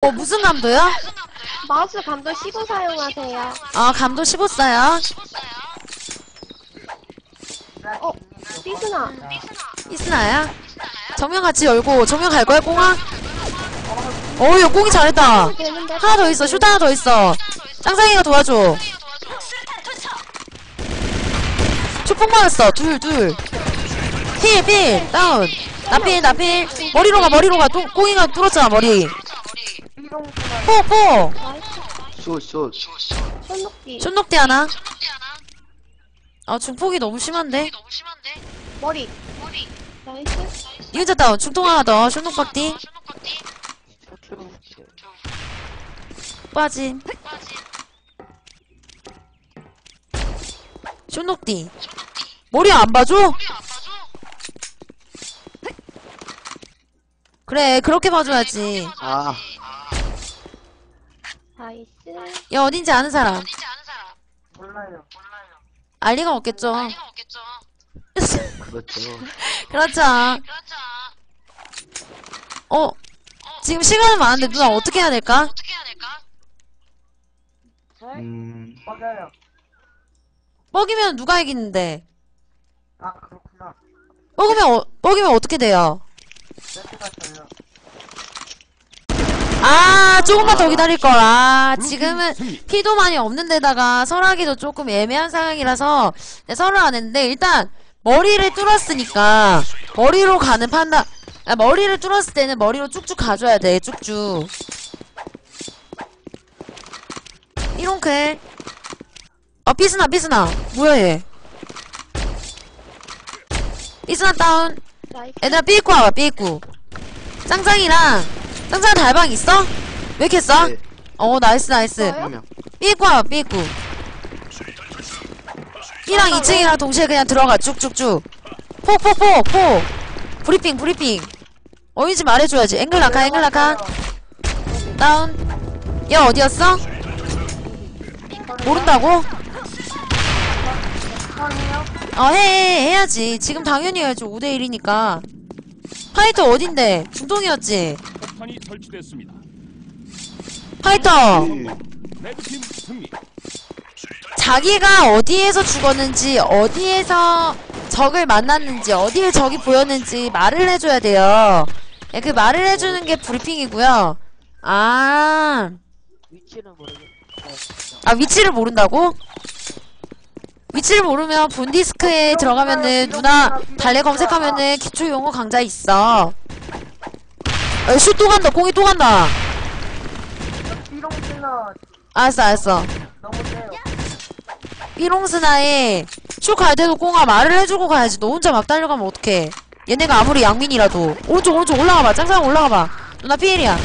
어, 무슨 감도요? 마우스 감도 15 사용하세요. 아, 감도 15사요? 어, 삐스나. 이스나야? 정면 같이 열고, 정면 갈 거야, 꽁아? 어우, 야, 꽁이 잘했다. 하나 더 있어, 슛 하나 더 있어. 짱짱이가 도와줘. 축복 맞았어, 둘, 둘. 필, 필, 다운. 나필, 나필. 머리로 가, 머리로 가. 똥, 꽁이가 뚫었잖아, 머리. 포, 포. 숏, 숏. 손목기. 쫀녹대 하나. 아, 중폭이 너무 심한데? 머리. 나이스. 이은자 다운, 중통 하나 더. 쫀녹 박디. 빠진. 쫀녹디. 머리 안 봐줘? 그래, 그렇게 봐줘야지. 아, 나이스. 야, 어딘지 아는 사람. 몰라요. 알 리가 없겠죠. 그렇죠. 그렇죠. 어, 지금 시간은 많은데 누나 어떻게 해야 될까? 음, 맞아요. 뻐기면 누가 이기는데? 아, 그렇구나. 뻐기면, 어, 뻐기면 어떻게 돼요? 세트가 저요. 아, 조금만 더 기다릴 걸. 아, 지금은 피도 많이 없는 데다가 설하기도 조금 애매한 상황이라서 네, 설을 안 했는데, 일단, 머리를 뚫었으니까, 머리로 가는 판단, 아, 머리를 뚫었을 때는 머리로 쭉쭉 가줘야 돼, 쭉쭉. 이런클. 어, 삐스나, 삐스나. 뭐야, 얘. 삐스나 다운. 얘들아, 삐입고 와봐, 삐입고. 짱짱이랑, 짱짱 달방 있어? 왜 이렇게 써? 네. 어, 나이스, 나이스. 한 명. 와봐, 삐입고. B랑 2층이랑 동시에 그냥 들어가, 쭉쭉쭉. 폭, 폭, 폭, 폭. 브리핑, 브리핑. 어딘지 말해줘야지. 앵글 라카, 앵글 라카. 다운. 얘 어디였어? 모른다고? 어, 해, 해, 해야지. 지금 당연히 해야지. 5대1이니까. 파이터 어딘데? 중동이었지? 폭탄이 설치됐습니다. 파이터! 레드팀 승리. 자기가 어디에서 죽었는지, 어디에서 적을 만났는지, 어디에 적이 보였는지 말을 해줘야 돼요. 예, 그 말을 해주는 게 브리핑이고요. 아, 위치는. 아, 위치를 모른다고? 위치를 모르면 본디스크에 들어가면은 누나 달래 검색하면은 기초 용어 강좌 있어. 어, 슛또 간다, 공이 또 간다. 삐롱 찔러 알았어, 알았어. 삐롱스나에 슛갈 때도 꽁아 말을 해주고 가야지. 너 혼자 막 달려가면 어떡해. 얘네가 아무리 양민이라도. 오른쪽, 오른쪽 올라가봐. 짱짱 올라가봐. 누나 피해리야.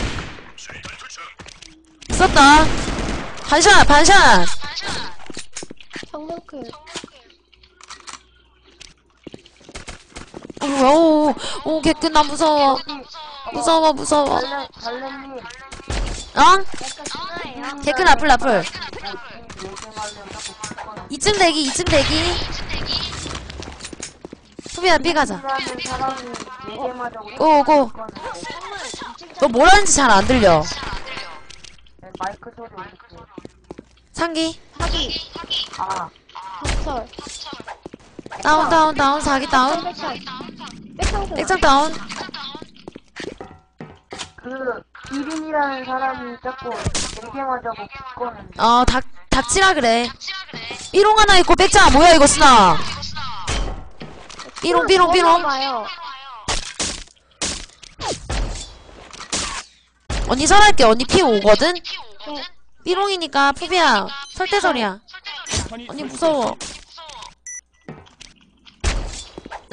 썼다. 반샷, 반샷. 정면클. 오, 오, 오, 개끈, 나 무서워. 무서워, 무서워. 어? 개끈 자꾸 불거는 2층 대기, 2층 대기. 수비야, 삐 가자. 고, 고. 너 뭐라는지 잘 안 들려. 마이크 소리 어떻게 상기. 사기. 아, 박철. 다운, 다운, 다운, 사기 다운. 백창. 다운. 그, 기린이라는 사람이 자꾸 얘기마저 불거는 어, 닥, 닥치라 그래. 삐롱 하나 있고, 백자, 뭐야, 이거, 쓰나. 삐롱, 삐롱, 삐롱. 봐요. 언니 설할게, 언니 피 오거든? 네. 삐롱이니까, 푸비야, 설대설이야. 언니. 무서워.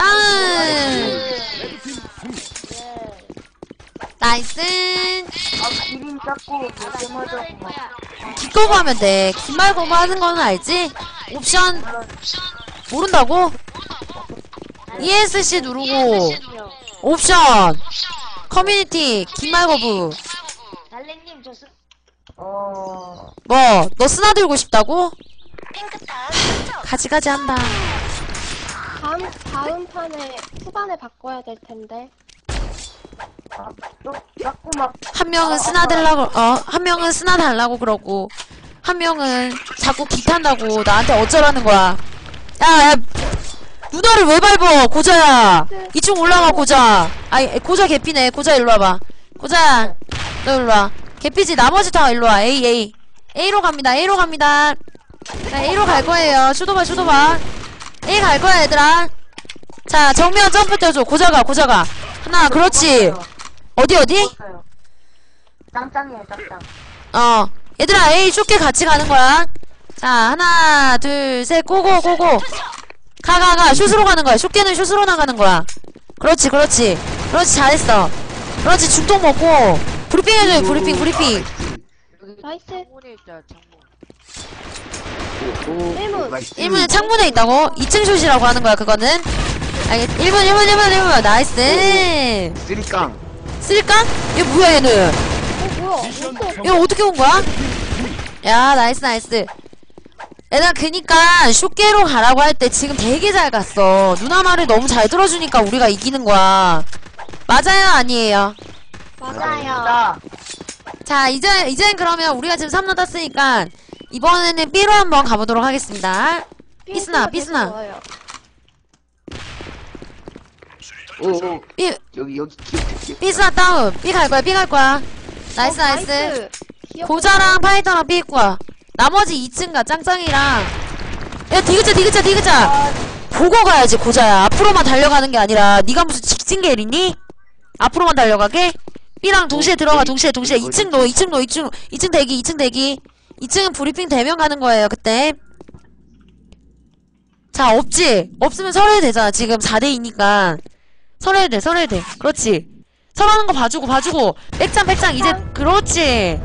다운! 나이스! 아, 기린 기꺼고 하면 돼. 긴말고무 하는 거는 알지? 옵션, 모른다고? ESC 누르고, 옵션, 커뮤니티, 저. 어, 뭐, 너 스나 들고 싶다고? 가지 가지 한다. 다음 다음 판에 후반에 바꿔야 될 텐데. 또? 자꾸 막 한 명은 스나 달라고 어 한 명은 스나 달라고 그러고 한 명은 자꾸 기 탄다고 나한테 어쩌라는 거야. 야야 누나를 왜 밟어 고자야? 2층 올라가 고자. 아이 고자 개피네. 고자 일로 와봐. 고자 너 일로 와. 개피지. 나머지 다 일로 와. A A. A로 갑니다. A로 갑니다. 자 A로 갈 거예요. 슈도바 슈도바 A 갈 거야 얘들아. 자 정면 점프 뛰어줘. 고자가 고자가. 하나 그렇지. 어디 어디. 짱짱이에요, 짱짱. 어. 얘들아 에이 좁게 같이 가는 거야. 자 하나 둘 셋. 고고 고고. 가가 가. 슛으로 가는 거야. 좁게는 슛으로 나가는 거야. 그렇지 그렇지. 그렇지 잘했어. 그렇지 중통 먹고. 브리핑 해줘요 브리핑 브리핑. 나이스. 오, 오, 일문. 나이스. 1문에 창문에 있다고 2층 슛이라고 하는 거야 그거는 알겠 1문 1문 1문 1문 나이스 쓰리깡. 쓸까? 얘 뭐야 얘는 어, 뭐야? 이거 어떻게 온 거야? 야 나이스 나이스 얘들아 그니까 쇼게로 가라고 할 때 지금 되게 잘 갔어 누나 말을 너무 잘 들어주니까 우리가 이기는 거야 맞아요 아니에요 맞아요. 자, 자 이제 이젠 그러면 우리가 지금 3로 땄으니까 이번에는 B로 한번 가보도록 하겠습니다. 삐스나, 삐스나. 오, 오. B 여기, 여기, 귀엽다. B스나 다운. B 갈 거야 B 갈 거야. 나이스 어, 나이스. 고자랑 파이터랑 B 있고. 와 나머지 2층가 짱짱이랑. 야 디귿자 디귿자 디귿자. 보고 가야지 고자야. 앞으로만 달려가는 게 아니라 네가 무슨 직진계리니? 앞으로만 달려가게? B랑 동시에 들어가 동시에 동시에. 2층 노 2층 노 2층 2층 대기 2층 대기 2층은 브리핑 되면 가는 거예요 그때. 자 없지? 없으면 설해도 되잖아. 지금 4대2니까. 설해도 돼 설해도 돼. 그렇지. 설하는 거 봐주고 봐주고. 백장 백장 이제 그렇지.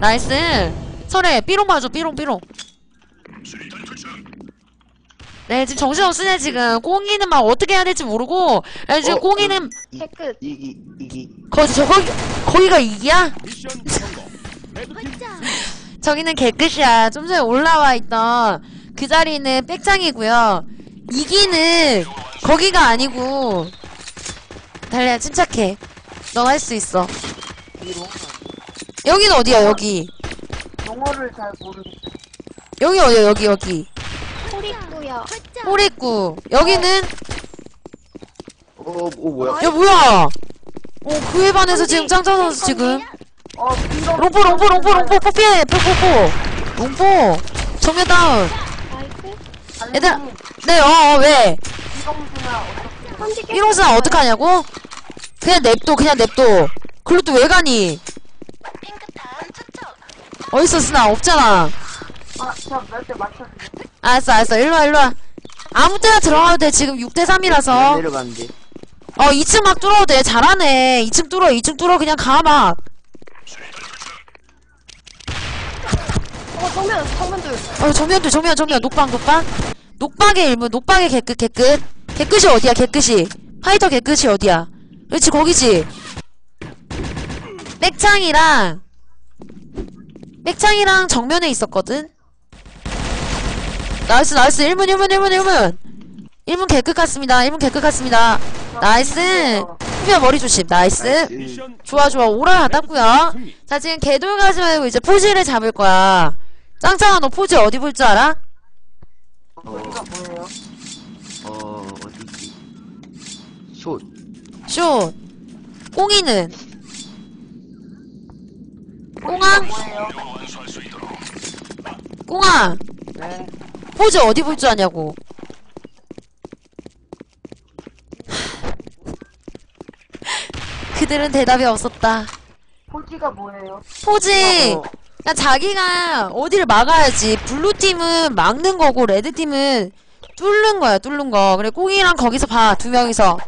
나이스. 설해. 삐롱 봐줘 삐롱 삐롱. 네 지금 정신없으네 지금. 꽁이는 막 어떻게 해야 될지 모르고. 네, 지금 어, 꽁이는 이, 태끝. 이, 이, 이기. 거, 저, 거기, 거기가 이기야? 저기는 개끝이야. 좀 전에 올라와 있던 그 자리는 백장이고요. 이기는 거기가 아니고 달리야 침착해. 너할수 있어. 여기는 어디야 여기? 용어를 잘 모르겠어요. 여기 어디야 여기 여기? 소리꾸요. 꼬리꾸. 여기는 오, 오, 뭐야. 야 뭐야? 어 그에 반해서 지금 짱짱 선수 지금 어. 롱포 롱포 롱포 롱포 뽀삐해 뽀뽀뽀 롱포 정면 다운. 달래님, 얘들아. 네, 어, 어 왜? 삐롱스는 어떡하냐고? 그냥 냅둬, 그냥 냅둬. 글로 또 왜 가니? 어딨어, 스나? 없잖아. 아. 알았어, 알았어. 일로와, 일로와. 아무 때나 들어가도 돼. 지금 6대3이라서. 내려가는데. 어, 2층 막 뚫어도 돼. 잘하네. 2층 뚫어, 2층 뚫어. 그냥 가, 막. 정면, 정면 둘. 어, 정면도, 정면, 정면. 녹방, 녹방. 녹방의 일문, 녹방의 개끝, 개끝. 개끝이 어디야, 개끝이. 파이터 개끝이 어디야. 그렇지, 거기지. 백창이랑, 백창이랑 정면에 있었거든? 나이스, 나이스. 1문, 1문, 1문, 1문. 1문 개끝 같습니다. 1문 개끝 같습니다. 나이스. 후면 머리 조심. 나이스. 좋아, 좋아. 오라 받았고요 승리. 자, 지금 개돌 가지 말고 이제 포즈를 잡을 거야. 짱짱아, 너 포즈 어디 볼 줄 알아? 뭐예요? 어, 어디지? 숏. 슛. 꽁이는? 꽁아? 뭐예요? 꽁아. 네. 포즈 어디 볼 줄 아냐고. 그들은 대답이 없었다. 포지가 뭐예요? 포즈! 어, 그냥 자기가 어디를 막아야지. 블루팀은 막는 거고, 레드팀은 뚫는 거야, 뚫는 거. 그래, 꽁이랑 거기서 봐, 두 명이서.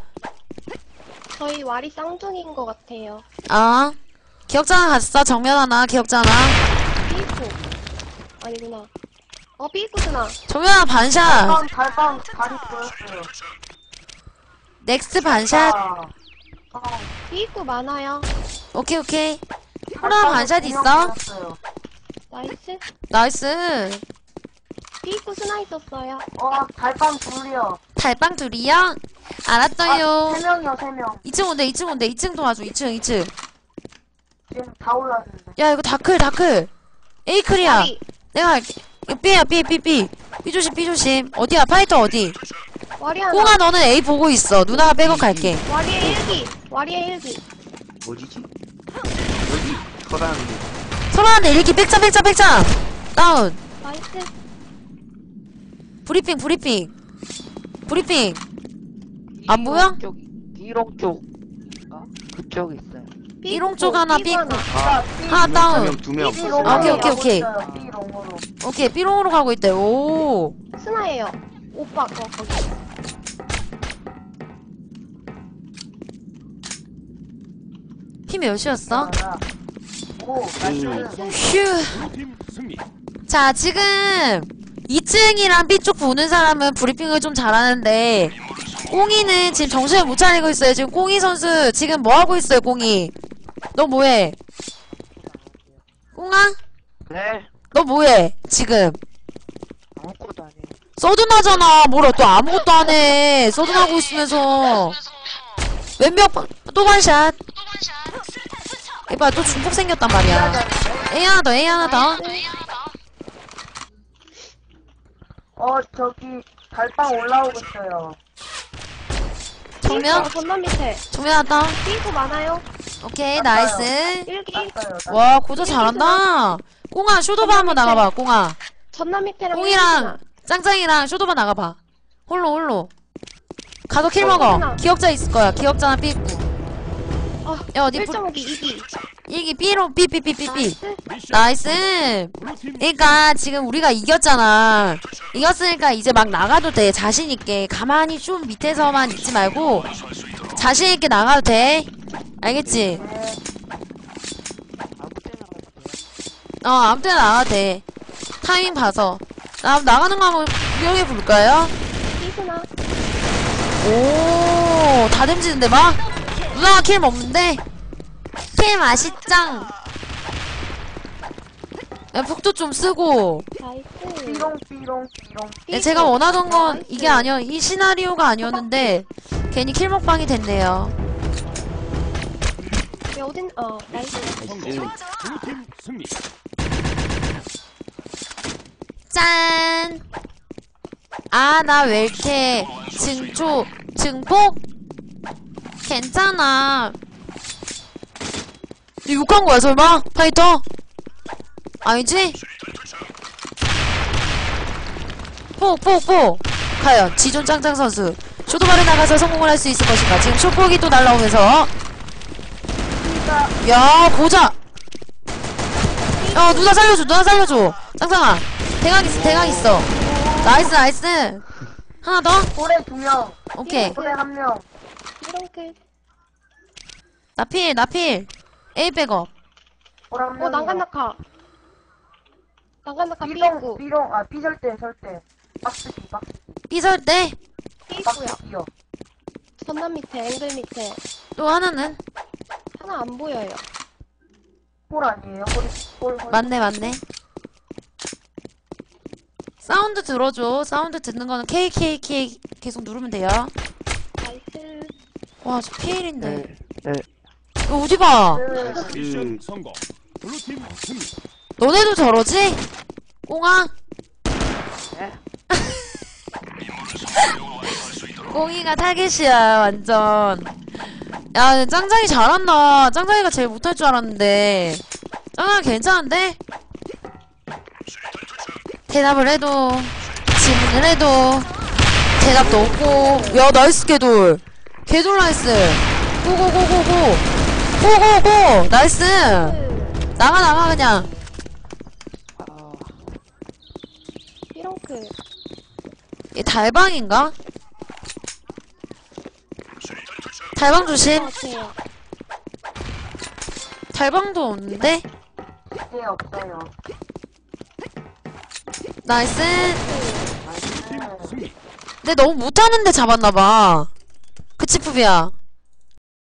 저희 와리 쌍둥이인 것 같아요. 아. 기억자나 갔어? 정면 하나, 기억자나. 삐꾸. 아니구나. 어, 삐꾸구나. 정면 하나 반샷. 달빵, 달빵, 다리 보였어요. 넥스트 반샷. 아, 어, 삐꾸 많아요. 오케이, 오케이. 달빵 반샷 있어? 나이스. 나이스. 삐꾸 스나 있었어요. 어, 달빵 둘이요. 달빵 둘이요? 알았어요. 세 명이요, 세 명. 2층 온대, 2층 온대, 2층 도와줘, 2층, 2층. 지금 다 올랐는데. 야, 이거 다클, 다클. 에이클이야. 와리, 내가 할게. 이거 B야, B, B, B. B 조심, B 조심. 어디야, 파이터 어디? 와리 하나. 꽁아, 너는 A 보고 있어. 누나가 백업 갈게. 와리의 일기. 와리의 일기. 어디지? 서랑 설아한테 일기 백장, 백장, 백장. 다운. 나이스. 브리핑, 브리핑. 브리핑. 안 보여? 쪽, B롱 쪽. 아, 그쪽 있어요. 삐 이롱 쪽 하나, 삐고 삐 하나. 아 하나 다운. 두명 두 명. B롱으로 아, 오케이, 오케이, 오케이. B롱으로. 오케이, B롱으로 가고 있대. 오. 스나예요. 오빠, 거, 거기. 피 몇이었어? 나이스. 휴. 자, 지금 2층이랑 B쪽 보는 사람은 브리핑을 좀 잘하는데 꽁이는 지금 정신을 못 차리고 있어요. 지금 꽁이 선수 지금 뭐 하고 있어요, 꽁이? 너 뭐해? 꽁아? 네. 너 뭐해? 지금 아무것도 안 해요. 서든하잖아. 뭐라 또 아무것도 안 해. 서든하고 있으면서 왼벽 또 반샷. 이봐 또 중폭 생겼단 말이야. A 하나 더, A 하나 더. 어, 저기, 달빵 올라오고 있어요. 정면? 삐, 전남 밑에. 정면 하나 더. 삐고 많아요. 오케이 나이스. 일기. 땄어요. 땄어요. 와 고조 잘한다. 꽁아 쇼도바 한번 나가봐. 꽁아. 전남 밑에랑 꽁이랑 짱짱이랑 쇼도바 나가봐. 홀로 홀로. 가서 킬 먹어. 하나. 기억자 있을 거야. 기억자나 삐 있고. 아, 야 어디 불- 1.5기 2기. 일기 삐로 삐삐삐삐삐. 나이스. 미션 나이스. 그러니까 지금 우리가 이겼잖아. 이겼으니까 이제 막 나가도 돼. 자신 있게. 가만히 좀 밑에서만 있지 말고 자신 있게 나가도 돼. 알겠지? 어 아무 때나 나가도 돼. 타이밍 봐서. 나 나가는 거 한번 구경해 볼까요? 오, 다 댐지는데 막? 누나가 킬 먹는데? 킬 맛있짱. 야, 폭도 좀 쓰고. 나이스. 네, 제가 원하던 건 이게 아니야. 이 시나리오가 아니었는데, 괜히 킬 먹방이 됐네요. 야, 어딘, 어, 나이스. 승리. 짠! 아, 나 왜 이렇게 증초, 증폭? 괜찮아. 너 욕한 거야, 설마? 파이터? 아니지? 폭, 폭, 폭. 과연, 지존 짱짱 선수. 쇼도바를 나가서 성공을 할 수 있을 것인가. 지금 쇼폭이 또 날라오면서. 야, 보자! 야, 누나 살려줘, 누나 살려줘. 짱짱아. 대각 있어, 대각 있어. 나이스, 나이스. 하나 더? 볼에 두 명. 오케이. 볼에 한 명. 이렇게. 나필, 나필. A 백업. 명. 어, 난간낙하. 난간낙하 B롱, 삐고. B롱, 아, B 설대, 설대. 박스 B, 박스 삐설 때, B, 삐고요. 박스 B요. 전남 밑에, 앵글 밑에. 또 하나는? 하나 안 보여요. 볼 아니에요? 볼, 볼, 볼. 맞네, 맞네. 사운드 들어줘. 사운드 듣는 거는 KKK 계속 누르면 돼요. 와, 저 피일인데. 네. 이거 어디 봐. 그, 미션 성공. 블루팀 승리. 너네도 저러지? 꽁아? 네. 꽁이가 타겟이야, 완전. 야, 근데 짱짱이 잘한다. 짱짱이가 제일 못할 줄 알았는데. 짱짱이 괜찮은데? 대답을 해도, 질문을 해도, 대답도 없고. 야, 나이스 개돌. 개돌 나이스. 고고고고고. 고고고. 나이스. 나가, 나가, 그냥. 얘 달방인가? 달방 조심. 달방도 없는데? 네, 없어요. 나이스. 근데 너무 못하는데 잡았나봐. 그치, 푸비야?